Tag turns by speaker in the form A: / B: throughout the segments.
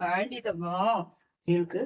A: Aunty தங்கம் இருக்கு.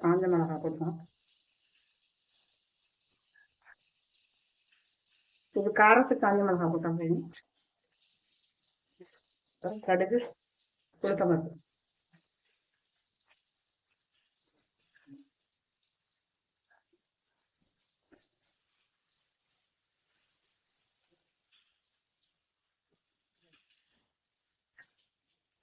B: காஞ்ச மிளகா போட்டோம் இது காரத்துக்கு காஞ்ச மிளகா போட்டோம் கடுகு உளுத்த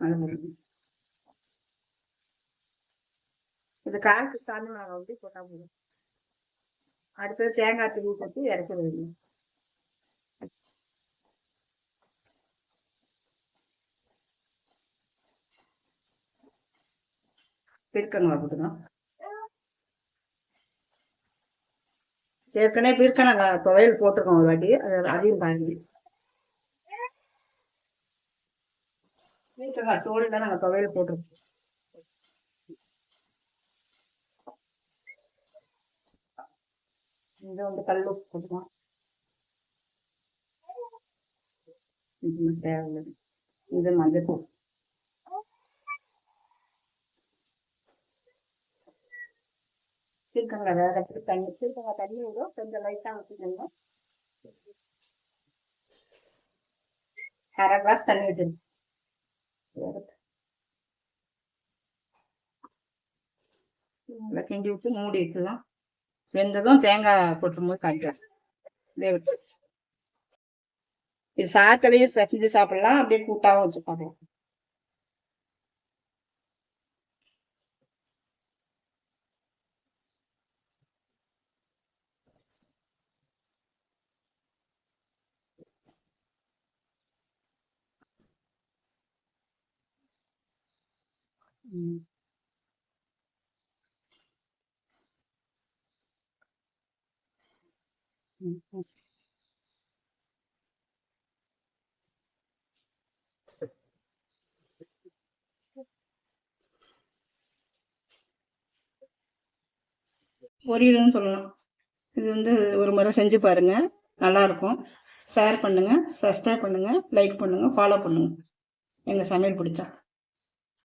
B: அதை போட்டுக்கணும் இது காய்ச்சி தண்ணி மிளகா ஊற்றி போட்டால் போதும் அடுத்தது தேங்காய் திருவி போட்டு இறக்கி வைக்கணும் பீர்க்கங்காய் போட்டுக்கலாம் ஏற்கனவே பீர்க்கங்காய் துவையல் போட்டிருக்கோம் ஒரு வாட்டி அது அதையும் பாருங்க தோல் தான் நாங்கள் துவையல் போட்டிருக்கோம். இது வந்து கல் உப்பு போட்டுக்கலாம். இது தேவையில்லை. இது மஞ்சள் தூள் வேற தண்ணி சீர்க்கங்காய் தண்ணி விடும். கொஞ்சம் லைட்டாக ஊற்றிக்கணும் அரை கிளாஸ் தண்ணி விட்டுருங்க நல்லா கிண்டி விட்டு மூடி வைக்கலாம் வெந்ததும் தேங்காய் போட்டுரும்போது காய்க்கலாம் வேகட்டு இது சாத்துலையும் செஞ்சு சாப்பிடலாம். அப்படியே கூட்டாவும் வச்சு பார்க்கலாம் Mm-hmm. பொரியல்னு சொல்லலாம். இது வந்து ஒரு முறை செஞ்சு பாருங்க. நல்லா இருக்கும் ஷேர் பண்ணுங்க சப்ஸ்கிரைப் பண்ணுங்க லைக் பண்ணுங்க ஃபாலோ பண்ணுங்க. எங்க சமையல் பிடிச்சா.